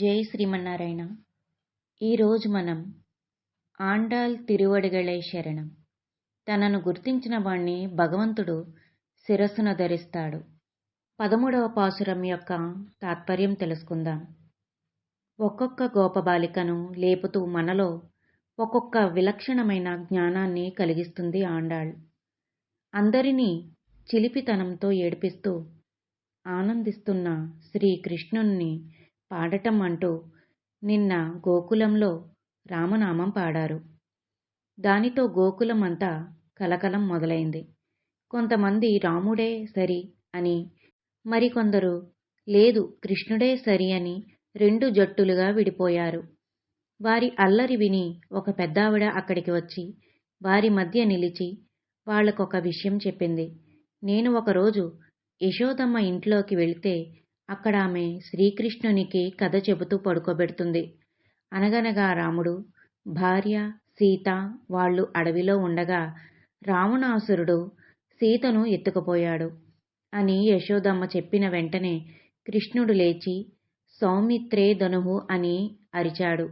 జై శ్రీమన్నారాయణ. ఈరోజు మనం ఆండాల్ తిరువడిగళే శరణం. తనను గుర్తించిన వాణ్ణి భగవంతుడు శిరస్సున ధరిస్తాడు. పదమూడవ పాసురం యొక్క తాత్పర్యం తెలుసుకుందాం. ఒక్కొక్క గోపబాలికను లేపుతూ మనలో ఒక్కొక్క విలక్షణమైన జ్ఞానాన్ని కలిగిస్తుంది ఆండాళ్ అందరినీ చిలిపితనంతో ఏడిపిస్తూ ఆనందిస్తున్న శ్రీకృష్ణుణ్ణి పాడటం అంటూ నిన్న గోకులంలో రామనామం పాడారు. దానితో గోకులం అంతా కలకలం మొదలైంది. కొంతమంది రాముడే సరి అని మరికొందరు లేదు కృష్ణుడే సరి అని రెండు జట్టులుగా విడిపోయారు. వారి అల్లరి విని ఒక పెద్దావిడ అక్కడికి వచ్చి వారి మధ్య నిలిచి వాళ్ళకొక విషయం చెప్పింది. నేను ఒకరోజు యశోదమ్మ ఇంట్లోకి వెళితే అక్కడ ఆమె శ్రీకృష్ణునికి కథ చెబుతూ పడుకోబెడుతుంది. అనగనగా రాముడు భార్య సీత వాళ్ళు అడవిలో ఉండగా రావణాసురుడు సీతను ఎత్తుకుపోయాడు అని యశోదమ్మ చెప్పిన వెంటనే కృష్ణుడు లేచి సౌమిత్రే ధనుహు అని అరిచాడు.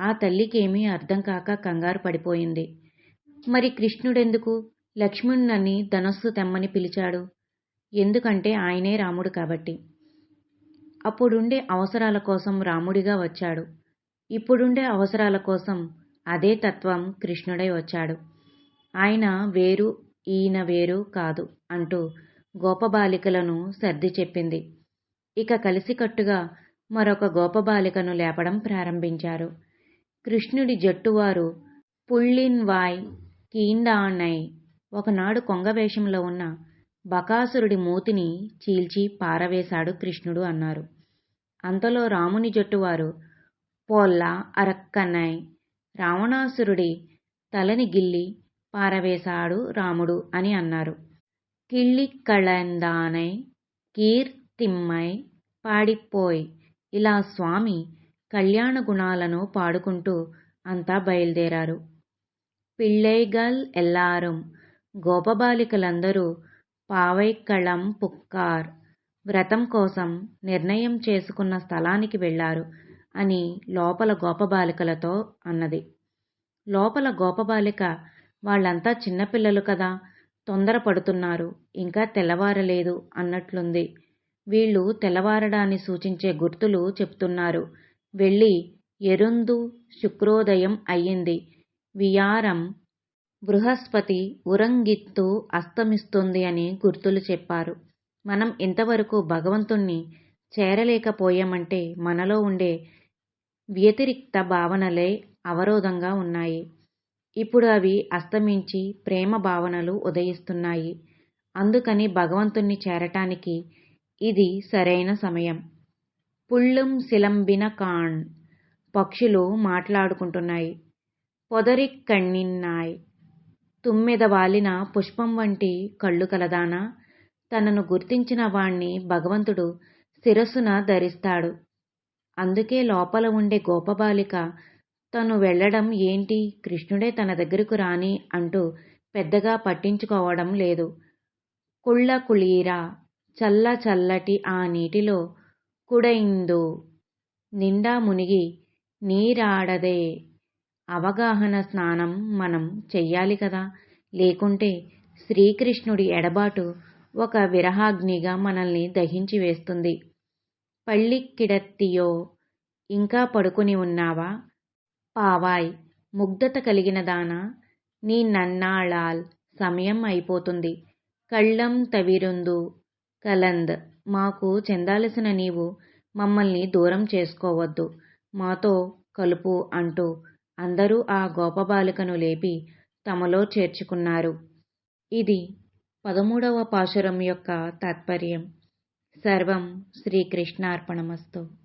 ఆ తల్లికేమీ అర్థం కాక కంగారు పడిపోయింది. మరి కృష్ణుడెందుకు? లక్ష్మణునని ధనస్సు తెమ్మని పిలిచాడు. ఎందుకంటే ఆయనే రాముడు కాబట్టి. అప్పుడుండే అవసరాల కోసం రాముడిగా వచ్చాడు. ఇప్పుడుండే అవసరాల కోసం అదే తత్వం కృష్ణుడై వచ్చాడు. ఆయన వేరు ఈయన వేరు కాదు అంటూ గోపబాలికలను సర్ది చెప్పింది. ఇక కలిసికట్టుగా మరొక గోపబాలికను లేపడం ప్రారంభించారు. కృష్ణుడి జట్టువారు పుళ్ళిన్ వాయ్ కీండాణై ఒకనాడు కొంగవేషంలో ఉన్న బకాసురుడి మూతిని చీల్చి పారవేశాడు కృష్ణుడు అన్నారు. అంతలో రాముని జట్టువారు పోల్లా అరక్కన్నాయ్ రావణాసురుడి తలని గిల్లి పారవేశాడు రాముడు అని అన్నారు. కిళ్ళి కళందానై కీర్తిమ్మై పాడిపోయ్ ఇలా స్వామి కళ్యాణ గుణాలను పాడుకుంటూ అంతా బయలుదేరారు. పిళ్ళైగల్ ఎల్లారం గోపబాలికలందరూ పావైక్కళం పుక్కార్. వ్రతం కోసం నిర్ణయం చేసుకున్న స్థలానికి వెళ్ళారు అని లోపల గోపబాలికలతో అన్నది. లోపల గోపబాలిక వాళ్ళంతా చిన్నపిల్లలు కదా తొందరపడుతున్నారు ఇంకా తెల్లవారలేదు అన్నట్లుంది. వీళ్ళు తెల్లవారడాన్ని సూచించే గుర్తులు చెప్తున్నారు. వెళ్ళి ఎరుందు శుక్రోదయం అయ్యింది. వియారం బృహస్పతి ఉరంగిత్తు అస్తమిస్తుంది అని గుర్తులు చెప్పారు. మనం ఇంతవరకు భగవంతుణ్ణి చేరలేకపోయామంటే మనలో ఉండే వ్యతిరిక్త భావనలే అవరోధంగా ఉన్నాయి. ఇప్పుడు అవి అస్తమించి ప్రేమ భావనలు ఉదయిస్తున్నాయి. అందుకని భగవంతుణ్ణి చేరటానికి ఇది సరైన సమయం. పుళ్ళుం సిలంబిన కాణ్ పక్షులు మాట్లాడుకుంటున్నాయి. పొదరి కణ్ణిన్నాయ్ తుమ్మెద వాలిన పుష్పం వంటి కళ్ళు కలదానా? తనను గుర్తించిన వాణ్ణి భగవంతుడు శిరస్సున ధరిస్తాడు. అందుకే లోపల ఉండే గోపబాలిక తను వెళ్ళడం ఏంటి? కృష్ణుడే తన దగ్గరకు రాని అంటూ పెద్దగా పట్టించుకోవడం లేదు. కుళ్ళ కుళీరా చల్ల చల్లటి ఆ నీటిలో కుడైందు నిండా మునిగి నీరాడదే అవగాహన స్నానం మనం చెయ్యాలి కదా. లేకుంటే శ్రీకృష్ణుడి ఎడబాటు ఒక విరహాగ్నిగా మనల్ని దహించి వేస్తుంది. పళ్ళిక్కిడత్తియో ఇంకా పడుకుని ఉన్నావా? పావాయ్ ముగ్ధత కలిగిన దానా? నీ నన్నాళాల్ సమయం అయిపోతుంది. కళ్ళం తవిరుందు కలంద్ మాకు చెందాల్సిన నీవు మమ్మల్ని దూరం చేసుకోవద్దు. మాతో కలుపు అంటూ అందరూ ఆ గోపబాలికను లేపి తమలో చేర్చుకున్నారు. ఇది పదమూడవ పాశురం యొక్క తాత్పర్యం. సర్వం శ్రీకృష్ణార్పణమస్తు.